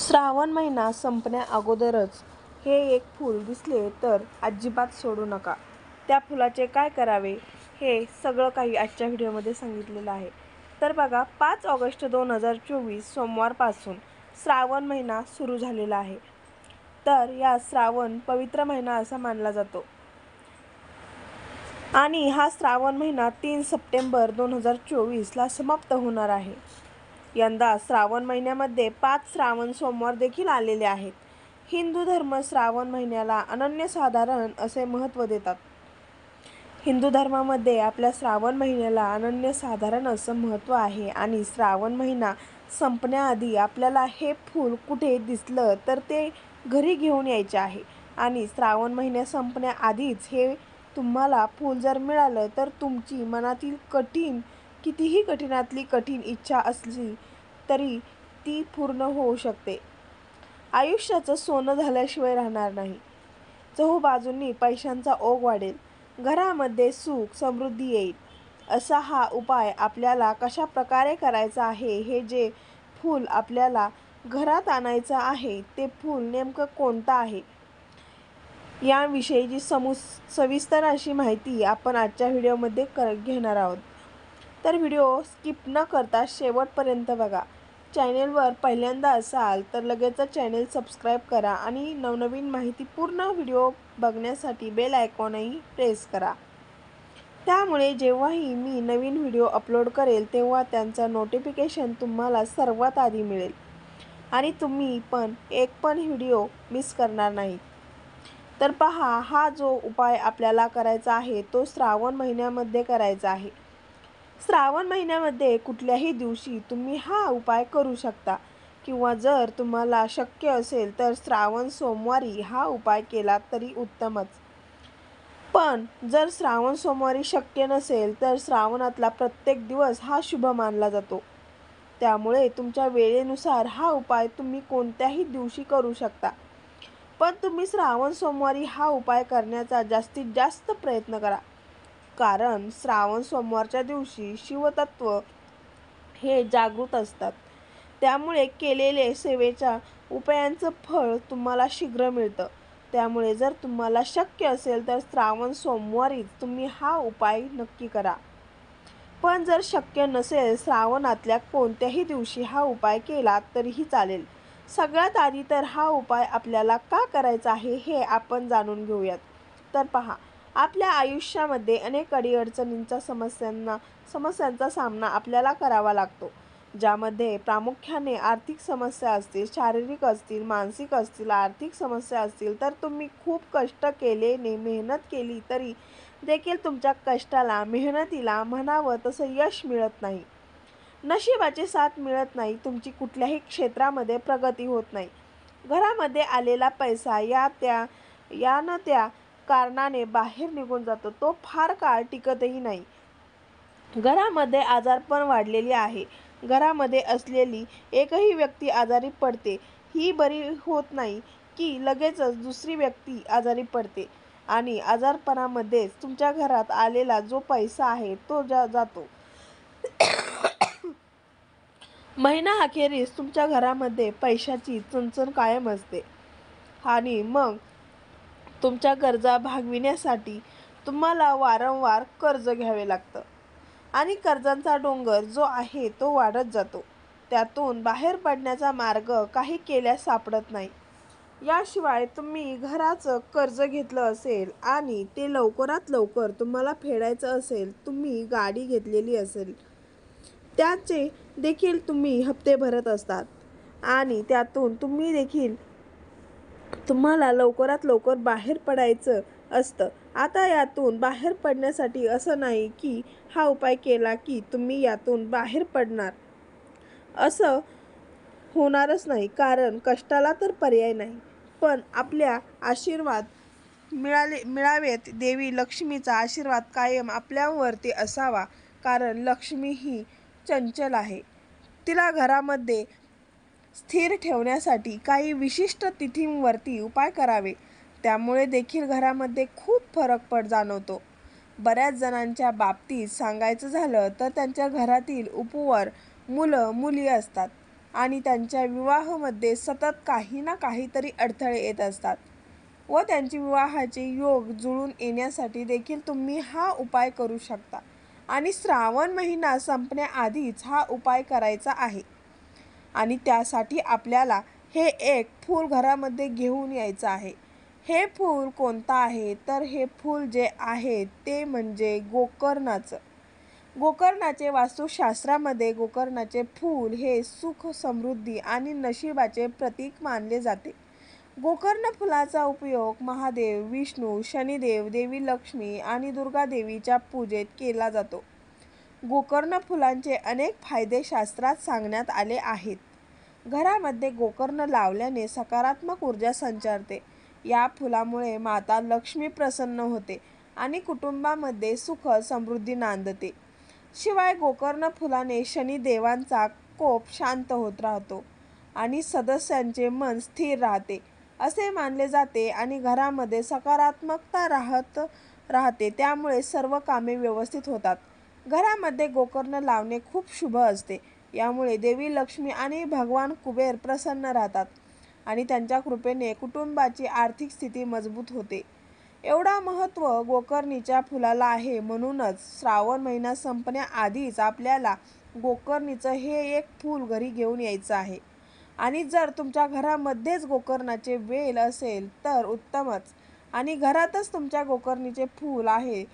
श्रावण महिना संपण्या अगोदरच हे एक फूल दिसले तर अजिबात सोडू नका. त्या फुलाचे काय करावे हे सगळं काही आजच्या व्हिडिओमध्ये सांगितलेलं आहे. तर बघा पाच ऑगस्ट दोन हजार चोवीस सोमवारपासून श्रावण महिना सुरू झालेला आहे. तर या श्रावण पवित्र महिना असा मानला जातो. आणि हा श्रावण महिना तीन सप्टेंबर दोन हजार चोवीसला समाप्त होणार आहे. यंदा श्रावण महिन्यामध्ये पाच श्रावण सोमवार देखील आलेले आहेत. हिंदू धर्म श्रावण महिन्याला अनन्यसाधारण असे महत्त्व देतात. हिंदू धर्मामध्ये आपल्या श्रावण महिन्याला अनन्यसाधारण असं महत्त्व आहे आणि श्रावण महिना संपण्याआधी आपल्याला हे फूल कुठे दिसलं तर ते घरी घेऊन यायचे आहे आणि श्रावण महिन्या संपण्याआधीच हे तुम्हाला फूल जर मिळालं तर तुमची मनातील कठीण कितीही कठीणातली कठीण इच्छा असली तरी ती पूर्ण होऊ शकते. आयुष्याचं सोनं झाल्याशिवाय राहणार नाही. चहूबाजूंनी पैशांचा ओघ वाढेल. घरामध्ये सुख समृद्धी येईल. असा हा उपाय आपल्याला कशा प्रकारे करायचा आहे हे जे फूल आपल्याला घरात आणायचं आहे ते फूल नेमकं कोणतं आहे? याविषयीची समु सविस्तर अशी माहिती आपण आजच्या व्हिडिओमध्ये कर घेणार आहोत. तर व्हिडिओ स्किप न करता शेवटपर्यंत बघा. चॅनेलवर पहिल्यांदा असाल तर लगेचच चॅनेल सबस्क्राईब करा आणि नवनवीन माहिती पूर्ण व्हिडिओ बघण्यासाठी बेल आयकॉनही प्रेस करा. त्यामुळे जेव्हाही मी नवीन व्हिडिओ अपलोड करेल तेव्हा त्यांचा नोटिफिकेशन तुम्हाला सर्वात आधी मिळेल. आणि तुम्ही पण एक पण व्हिडिओ मिस करणार नाही. तर पहा हा जो उपाय आपल्याला करायचा आहे तो श्रावण महिन्यामध्ये करायचा आहे. श्रावण महिन्यामध्ये कुठल्याही दिवशी तुम्ही हा उपाय करू शकता. किंवा जर तुम्हाला शक्य असेल तर श्रावण सोमवारी हा उपाय केला तरी उत्तमच. पण जर श्रावण सोमवारी शक्य नसेल तर श्रावणातला प्रत्येक दिवस हा शुभ मानला जातो. त्यामुळे तुमच्या वेळेनुसार हा उपाय तुम्ही कोणत्याही दिवशी करू शकता. पण तुम्ही श्रावण सोमवारी हा उपाय करण्याचा जास्तीत जास्त प्रयत्न करा. कारण श्रावण सोमवारच्या दिवशी शिवतत्व हे जागृत असतात. त्यामुळे केलेले सेवेच्या उपायांचं फळ तुम्हाला शीघ्र मिळतं. त्यामुळे जर तुम्हाला शक्य असेल तर श्रावण सोमवारीच तुम्ही हा उपाय नक्की करा. पण जर शक्य नसेल श्रावणातल्या कोणत्याही दिवशी हा उपाय केला तरीही चालेल. सगळ्यात आधी तर हा उपाय आपल्याला का करायचा आहे हे आपण जाणून घेऊयात. तर पहा आपल्या आयुष्यामध्ये अनेक अडीअडचणींच्या समस्यांना समस्यांचा सामना आपल्याला करावा लागतो ज्यामध्ये प्रामुख्याने आर्थिक समस्या असतील शारीरिक असतील मानसिक असतील आर्थिक समस्या असतील तर तुम्ही खूप कष्ट केलेने मेहनत केली तरी देखील तुमच्या कष्टाला मेहनतीला म्हणावं तसं यश मिळत नाही. नशिबाची साथ मिळत नाही तुमची कुठल्याही क्षेत्रामध्ये प्रगती होत नाही. घरामध्ये आलेला पैसा या त्या या न त्या कारणाने बाहेर निघून जातो. तो फार काळ टिकतही नाही. घरामध्ये आजारपण वाढलेली आहे. घरामध्ये असलेली एकही व्यक्ती आजारी पडते. ही बरी होत नाही की लगेचच दुसरी व्यक्ती आजारी पडते. आणि आजारपणामध्येच तुमच्या घरात आलेला जो पैसा आहे तो जा जातो. महिना अखेरीस तुमच्या घरामध्ये पैशाची चणचण कायम असते. आणि मग तुमच्या गरजा भागविण्यासाठी तुम्हाला वारंवार कर्ज घ्यावे लागतं. आणि कर्जांचा डोंगर जो आहे तो वाढत जातो. त्यातून बाहेर पडण्याचा मार्ग काही केल्यास सापडत नाही. याशिवाय तुम्ही घराचं कर्ज घेतलं असेल आणि ते लवकरात लवकर तुम्हाला फेडायचं असेल तुम्ही गाडी घेतलेली असेल त्याचे देखील तुम्ही हप्ते भरत असतात. आणि त्यातून तुम्ही देखील तुम्हाला लवकरात लवकर बाहेर पडायचं असतं. आता यातून बाहेर पडण्यासाठी असं नाही की हा उपाय केला की तुम्ही यातून बाहेर पडणार. असं होणारच नाही कारण कष्टाला तर पर्याय नाही. पण आपल्या आशीर्वाद मिळाले मिळावेत. देवी लक्ष्मीचा आशीर्वाद कायम आपल्यावरती असावा कारण लक्ष्मी ही चंचल आहे. तिला घरामध्ये स्थिर ठेवण्यासाठी काही विशिष्ट तिथींवरती उपाय करावे. त्यामुळे देखील घरामध्ये खूप फरक पड जाणवतो. बऱ्याच जणांच्या बाबतीत सांगायचं झालं तर त्यांच्या घरातील उपवर मुलं मुली असतात आणि त्यांच्या विवाहामध्ये सतत काही ना काहीतरी अडथळे येत असतात व त्यांची विवाहाचे योग जुळून येण्यासाठी देखील तुम्ही हा उपाय करू शकता. आणि श्रावण महिना संपण्याआधीच हा उपाय करायचा आहे. आणि त्यासाठी आपल्याला हे एक फूल घरामध्ये घेऊन यायचं आहे. हे फूल कोणतं आहे? तर हे फूल जे आहे ते म्हणजे गोकर्णाचं. गोकर्णाचे वास्तुशास्त्रामध्ये गोकर्णाचे फूल हे सुख समृद्धी आणि नशिबाचे प्रतीक मानले जाते. गोकर्ण फुलाचा उपयोग महादेव विष्णू शनिदेव देवी लक्ष्मी आणि दुर्गा देवीच्या पूजेत केला जातो. गोकर्ण फुलांचे अनेक फायदे शास्त्रात सांगण्यात आले आहेत. घरामध्ये गोकर्ण लावल्याने सकारात्मक ऊर्जा संचारते. या फुलामुळे माता लक्ष्मी प्रसन्न होते आणि कुटुंबामध्ये सुख समृद्धी नांदते. शिवाय गोकर्ण फुलाने शनिदेवांचा कोप शांत होत राहतो आणि सदस्यांचे मन स्थिर राहते असे मानले जाते आणि घरामध्ये सकारात्मकता राहत राहते. त्यामुळे सर्व कामे व्यवस्थित होतात. घरामध्ये गोकर्ण लावणे खूप शुभ असते. यामुळे देवी लक्ष्मी आणि भगवान कुबेर प्रसन्न राहतात आणि त्यांच्या कृपेने कुटुंबाची आर्थिक स्थिती मजबूत होते. एवढा महत्त्व गोकर्णीच्या फुलाला आहे म्हणूनच श्रावण महिना संपण्याआधीच आपल्याला गोकर्णीचं हे एक फूल घरी घेऊन यायचं आहे. आणि जर तुमच्या घरामध्येच गोकर्णाचे वेल असेल तर उत्तमच. आणि घरातच तुमच्या गोकर्णीचे फूल आहे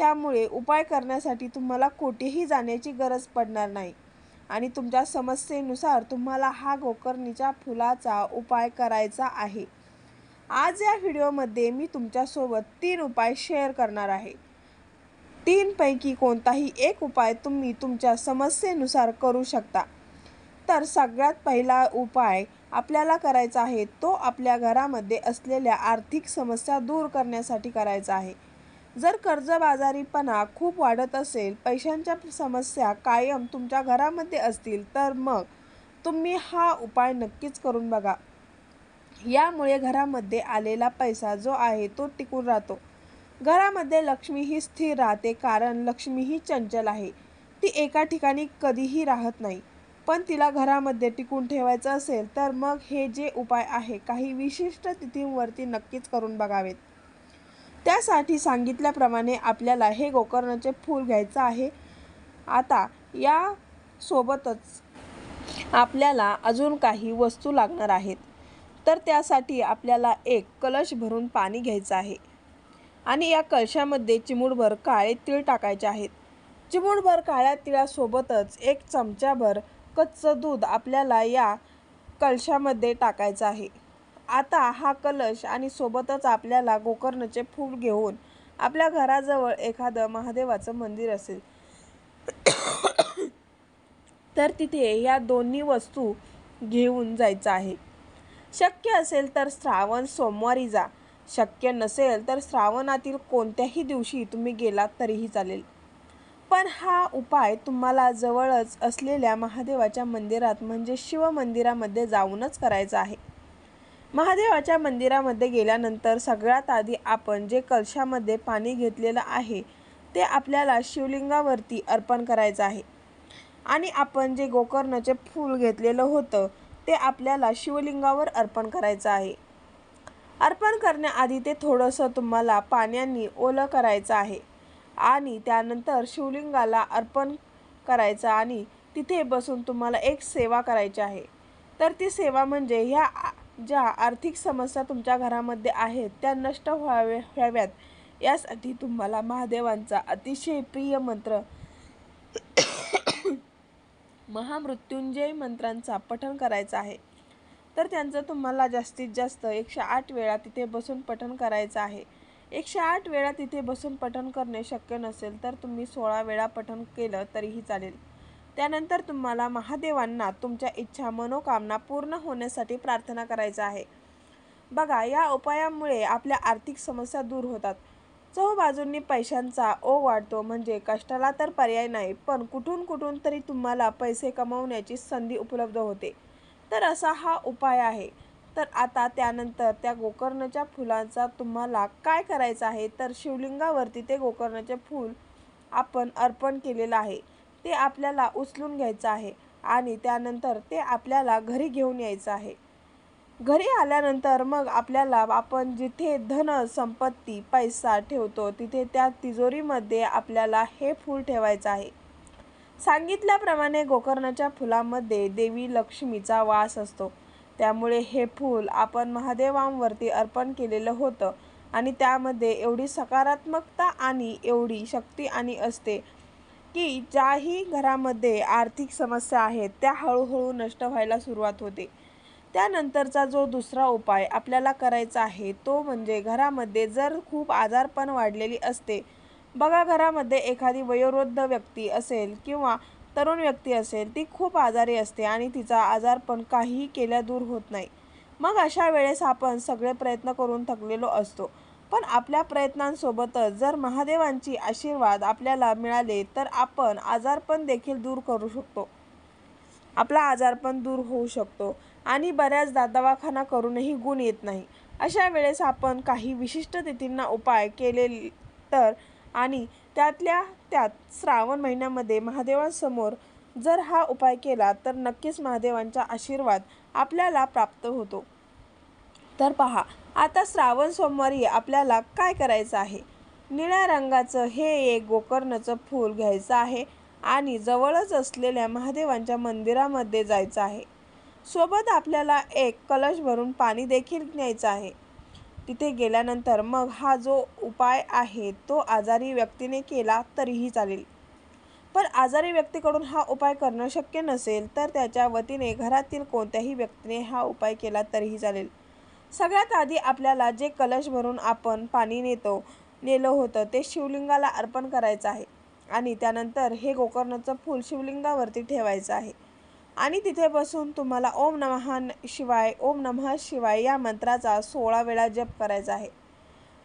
त्यामुळे उपाय करण्यासाठी तुम्हाला कुठेही जाण्याची गरज पडणार नाही. आणि तुमच्या समस्येनुसार तुम्हाला हा गोकर्णीच्या फुलाचा उपाय करायचा आहे. आज या व्हिडिओमध्ये मी तुमच्यासोबत तीन उपाय शेअर करणार आहे. तीनपैकी कोणताही एक उपाय तुम्ही तुमच्या समस्येनुसार करू शकता. तर सगळ्यात पहिला उपाय आपल्याला करायचा आहे तो आपल्या घरामध्ये असलेल्या आर्थिक समस्या दूर करण्यासाठी करायचा आहे. जर कर्जबाजारीपणा खूप वाढत असेल पैशांच्या समस्या कायम तुमच्या घरामध्ये असतील तर मग तुम्ही हा उपाय नक्कीच करून बघा. यामुळे घरामध्ये आलेला पैसा जो आहे तो टिकून राहतो. घरामध्ये लक्ष्मी ही स्थिर राहते कारण लक्ष्मी ही चंचल आहे. ती एका ठिकाणी कधीही राहत नाही. पण तिला घरामध्ये टिकून ठेवायचं असेल तर मग हे जे उपाय आहे काही विशिष्ट तिथींवरती नक्कीच करून बघावेत. त्यासाठी सांगितल्याप्रमाणे आपल्याला हे गोकर्णाचे फूल घ्यायचं आहे. आता या सोबतच आपल्याला अजून काही वस्तू लागणार आहेत. तर त्यासाठी आपल्याला एक कलश भरून पाणी घ्यायचं आहे. आणि या कलशामध्ये चिमूडभर काळे तीळ टाकायचे आहेत. चिमूडभर काळ्या तिळासोबतच एक चमचाभर कच्चं दूध आपल्याला या कलशामध्ये टाकायचं आहे. आता हा कलश आणि सोबतच आपल्याला गोकर्णचे फूल घेऊन आपल्या घराजवळ एखादं महादेवाचं मंदिर असेल. तर तिथे या दोन्ही वस्तू घेऊन जायचं आहे. शक्य असेल तर श्रावण सोमवारी जा. शक्य नसेल तर श्रावणातील कोणत्याही दिवशी तुम्ही गेलात तरीही चालेल. पण हा उपाय तुम्हाला जवळच असलेल्या महादेवाच्या मंदिरात म्हणजे शिव मंदिरामध्ये जाऊनच करायचा आहे. महादेवाच्या मंदिरामध्ये गेल्यानंतर सगळ्यात आधी आपण जे कलशामध्ये पाणी घेतलेलं आहे ते आपल्याला शिवलिंगावरती अर्पण करायचं आहे. आणि आपण जे गोकर्णाचे फूल घेतलेलं होतं ते आपल्याला शिवलिंगावर अर्पण करायचं आहे. अर्पण करण्याआधी ते थोडंसं तुम्हाला पाण्याने ओलं करायचं आहे आणि त्यानंतर शिवलिंगाला अर्पण करायचं आणि तिथे बसून तुम्हाला एक सेवा करायची आहे. तर ती सेवा म्हणजे ह्या ज्या आर्थिक समस्या तुमच्या घरामध्ये आहेत त्या नष्ट व्हावे व्हाव्यात. यासाठी तुम्हाला महादेवांचा अतिशय प्रिय मंत्र महामृत्युंजय मंत्रांचा पठण करायचा आहे. तर त्यांचं तुम्हाला जास्तीत जास्त एकशे आठ वेळा तिथे बसून पठण करायचं आहे. एकशे आठ वेळा तिथे बसून पठण करणे शक्य नसेल तर तुम्ही सोळा वेळा पठण केलं तरीही चालेल. त्यानंतर तुम्हाला महादेवांना तुमच्या इच्छा मनोकामना पूर्ण होण्यासाठी प्रार्थना करायचा आहे. बघा या उपायामुळे आपल्या आर्थिक समस्या दूर होतात. बाजूंनी पैशांचा ओ वाढतो म्हणजे कष्टाला तर पर्याय नाही पण कुठून कुठून तरी तुम्हाला पैसे कमवण्याची संधी उपलब्ध होते. तर असा हा उपाय आहे. तर आता त्यानंतर त्या गोकर्णाच्या फुलांचा तुम्हाला काय करायचं आहे? तर शिवलिंगावरती ते गोकर्णाचे फूल आपण अर्पण केलेलं आहे. ते आपल्याला उचलून घ्यायचं आहे आणि त्यानंतर ते आपल्याला घरी घेऊन यायचं आहे. घरी आल्यानंतर मग आपल्याला आपण जिथे धन संपत्ती पैसा ठेवतो तिथे त्या तिजोरीमध्ये आपल्याला हे फूल ठेवायचं आहे. सांगितल्याप्रमाणे गोकर्णाच्या फुलामध्ये देवी लक्ष्मीचा वास असतो. त्यामुळे हे फूल आपण महादेवांवरती अर्पण केलेलं होतं आणि त्यामध्ये एवढी सकारात्मकता आणि एवढी शक्ती आणि असते की ज्याही घरामध्ये आर्थिक समस्या आहेत त्या हळूहळू नष्ट व्हायला सुरुवात होते. त्यानंतरचा जो दुसरा उपाय आपल्याला करायचा आहे तो म्हणजे घरामध्ये जर खूप आजारपण वाढलेली असते बघा घरामध्ये एखादी वयोवृद्ध व्यक्ती असेल किंवा तरुण व्यक्ती असेल ती खूप आजारी असते आणि तिचा आजारपण काहीही केल्या दूर होत नाही. मग अशा वेळेस आपण सगळे प्रयत्न करून थकलेलो असतो. पण आपल्या प्रयत्नांसोबतच जर महादेवांची आशीर्वाद आपल्याला मिळाले तर आपण आजारपण देखील दूर करू शकतो. आपला आजारपण दूर होऊ शकतो आणि बऱ्याचदा दवाखाना करूनही गुण येत नाही. अशा वेळेस आपण काही विशिष्ट तिथींना उपाय केले तर आणि त्यातल्या त्यात श्रावण महिन्यामध्ये महादेवांसमोर जर हा उपाय केला तर नक्कीच महादेवांचा आशीर्वाद आपल्याला प्राप्त होतो. तर पहा आता श्रावण सोमवारी आपल्याला काय करायचं आहे? निळ्या रंगाचं हे एक गोकर्णचं फूल घ्यायचं आहे आणि जवळच असलेल्या महादेवांच्या मंदिरामध्ये जायचं आहे. सोबत आपल्याला एक कलश भरून पाणी देखील न्यायचं आहे. तिथे गेल्यानंतर मग हा जो उपाय आहे तो आजारी व्यक्तीने केला तरीही चालेल. पण आजारी व्यक्तीकडून हा उपाय करणं शक्य नसेल तर त्याच्या वतीने घरातील कोणत्याही व्यक्तीने हा उपाय केला तरीही चालेल. सगळ्यात आधी आपल्याला जे कलश भरून आपण पाणी नेतो नेलं होतं ते शिवलिंगाला अर्पण करायचं आहे. आणि त्यानंतर हे गोकर्णाचं फूल शिवलिंगावरती ठेवायचं आहे. आणि तिथे बसून तुम्हाला ओम नमः शिवाय ओम नमः शिवाय या मंत्राचा सोळा वेळा जप करायचा आहे.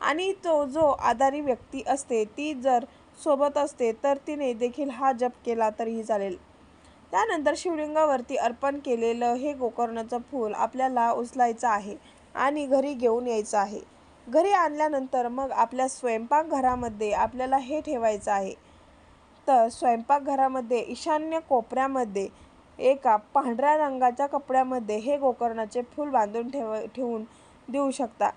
आणि तो जो आधारी व्यक्ती असते ती जर सोबत असते तर तिने देखील हा जप केला तरीही चालेल. त्यानंतर शिवलिंगावरती अर्पण केलेलं हे गोकर्णाचं फूल आपल्याला उचलायचं आहे. आणि घरी घेऊन यायचं आहे. घरी आणल्यानंतर मग आपल्या स्वयंपाकघरामध्ये आपल्याला हे ठेवायचं आहे. तर स्वयंपाकघरामध्ये ईशान्य कोपऱ्यामध्ये एका पांढऱ्या रंगाच्या कपड्यामध्ये हे गोकर्णाचे फूल बांधून ठेव ठेवून देऊ शकता.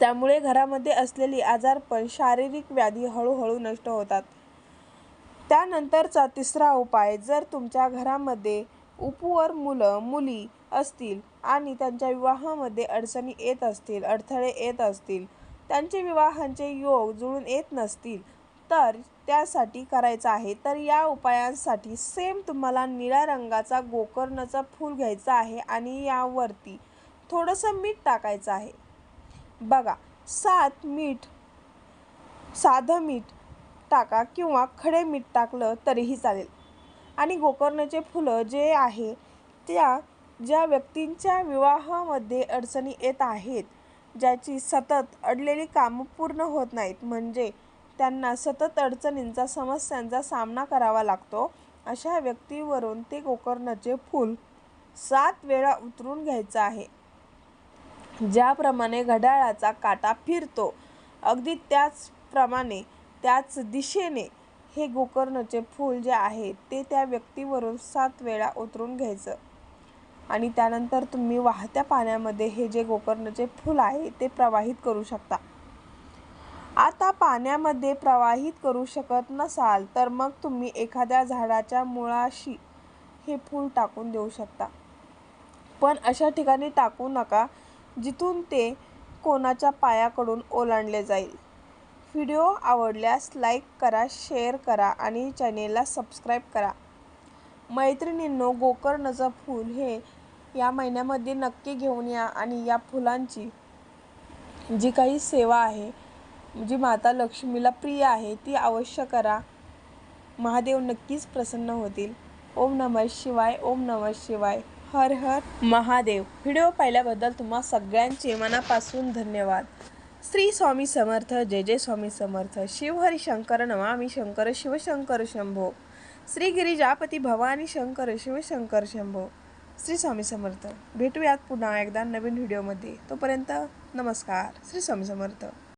त्यामुळे घरामध्ये असलेली आजारपण शारीरिक व्याधी हळूहळू नष्ट होतात. त्यानंतरचा तिसरा उपाय जर तुमच्या घरामध्ये उपवर मुलं मुली असतील आणि त्यांच्या विवाहामध्ये अडचणी येत असतील अडथळे येत असतील त्यांचे विवाहांचे योग जुळून येत नसतील तर त्यासाठी करायचं आहे. तर या उपायांसाठी सेम तुम्हाला निळ्या रंगाचा गोकर्णाचा फूल घ्यायचा आहे आणि यावरती थोडंसं मीठ टाकायचं आहे. बघा सात मीठ साधं मीठ टाका किंवा खडे मीठ टाकलं तरीही चालेल. आणि गोकर्णाचे फुलं जे आहे त्या ज्या व्यक्तींच्या विवाहामध्ये अडचणी येत आहेत ज्याची सतत अडलेली कामं पूर्ण होत नाहीत म्हणजे त्यांना सतत अडचणींचा समस्यांचा सामना करावा लागतो अशा व्यक्तीवरून ते गोकर्णाचे फूल सात वेळा उतरून घ्यायचं आहे. ज्याप्रमाणे घड्याळाचा काटा फिरतो अगदी त्याचप्रमाणे त्याच दिशेने हे गोकर्णाचे फूल जे आहे ते त्या व्यक्तीवरून सात वेळा उतरून घ्यायचं. आणि त्यानंतर तुम्ही वाहत्या पाण्यामध्ये हे जे गोकर्णचे फूल आहे ते प्रवाहित करू शकता. आता पाण्यामध्ये प्रवाहित करू शकत नसाल तर मग तुम्ही एखाद्या झाडाच्या मुळाशी हे फूल टाकून देऊ शकता. पण अशा ठिकाणी टाकू नका जिथून ते कोणाच्या पायाकडून ओलांडले जाईल. व्हिडिओ आवडल्यास लाईक करा शेअर करा आणि चॅनेलला सबस्क्राईब करा. मैत्रिणींनो गोकर्णचं फूल हे या महिन्यामध्ये नक्की घेऊन या आणि या फुलांची जी काही सेवा आहे जी माता लक्ष्मीला प्रिय आहे ती अवश्य करा. महादेव नक्कीच प्रसन्न होतील. ओम नमः शिवाय ओम नमः शिवाय. हर हर महादेव. व्हिडिओ पाहिल्याबद्दल तुम्हा सगळ्यांचे मनापासून धन्यवाद. श्री स्वामी समर्थ जय जय स्वामी समर्थ. शिवहरी शंकर नमामी शंकर शिवशंकर शंभो. श्री गिरिजापती भवानी शंकर शिवशंकर शंभो. श्री स्वामी समर्थ. भेटूयात पुन्हा एकदा नवीन व्हिडिओमध्ये. तोपर्यंत नमस्कार. श्री स्वामी समर्थ.